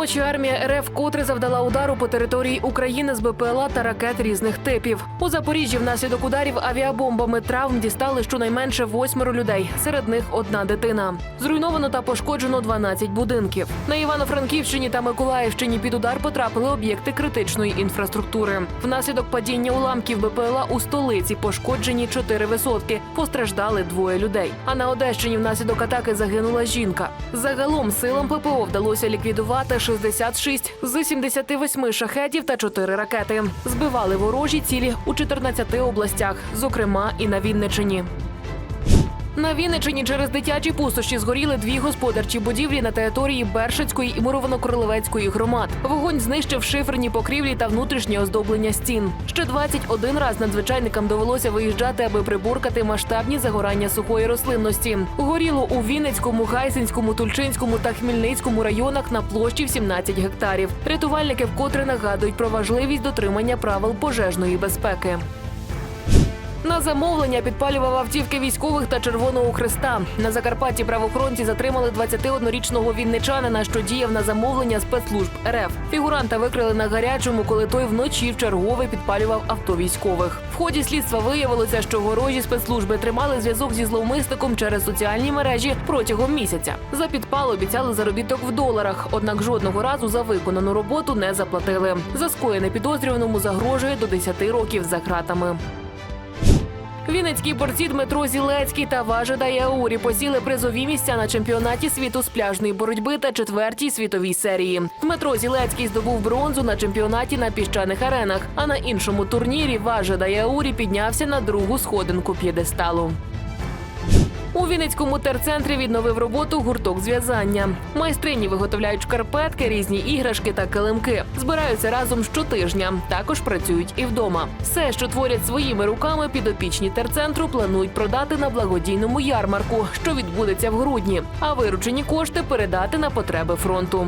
Ночі армія РФ котре завдала удару по території України з БПЛА та ракет різних типів. У Запоріжжі внаслідок ударів авіабомбами травм дістали щонайменше восьмеро людей. Серед них одна дитина. Зруйновано та пошкоджено 12 будинків. На Івано-Франківщині та Миколаївщині під удар потрапили об'єкти критичної інфраструктури. Внаслідок падіння уламків БПЛА у столиці пошкоджені чотири висотки. Постраждали двоє людей. А на Одещині внаслідок атаки загинула жінка. Загалом силам ППО вдалося ліквідувати 66 з 78 шахетів та 4 ракети. Збивали ворожі цілі у 14 областях, зокрема і на Вінничині. На Вінничині через дитячі пустощі згоріли дві господарчі будівлі на території Бершицької і Муровано-Королевецької громад. Вогонь знищив шиферні покрівлі та внутрішнє оздоблення стін. Ще 21 раз надзвичайникам довелося виїжджати, аби приборкати масштабні загорання сухої рослинності. Горіло у Вінницькому, Гайсинському, Тульчинському та Хмельницькому районах на площі в 17 гектарів. Рятувальники вкотре нагадують про важливість дотримання правил пожежної безпеки. На замовлення підпалював автівки військових та Червоного Христа. На Закарпатті правоохоронці затримали 21-річного вінничанина, що діяв на замовлення спецслужб РФ. Фігуранта викрили на гарячому, коли той вночі в чергове підпалював авто військових. В ході слідства виявилося, що ворожі спецслужби тримали зв'язок зі зловмисником через соціальні мережі протягом місяця. За підпал обіцяли заробіток в доларах, однак жодного разу за виконану роботу не заплатили. За скоєне підозрюваному загрожує до 10 років за ґратами. Вінницькі борці Дмитро Зілецький та Важеда Яурі посіли призові місця на чемпіонаті світу з пляжної боротьби та четвертій світовій серії. Дмитро Зілецький здобув бронзу на чемпіонаті на піщаних аренах. А на іншому турнірі Важеда Яурі піднявся на другу сходинку п'єдесталу. У Вінницькому терцентрі відновив роботу гурток зв'язання. Майстрині виготовляють шкарпетки, різні іграшки та килимки. Збираються разом щотижня. Також працюють і вдома. Все, що творять своїми руками, підопічні терцентру планують продати на благодійному ярмарку, що відбудеться в грудні, а виручені кошти передати на потреби фронту.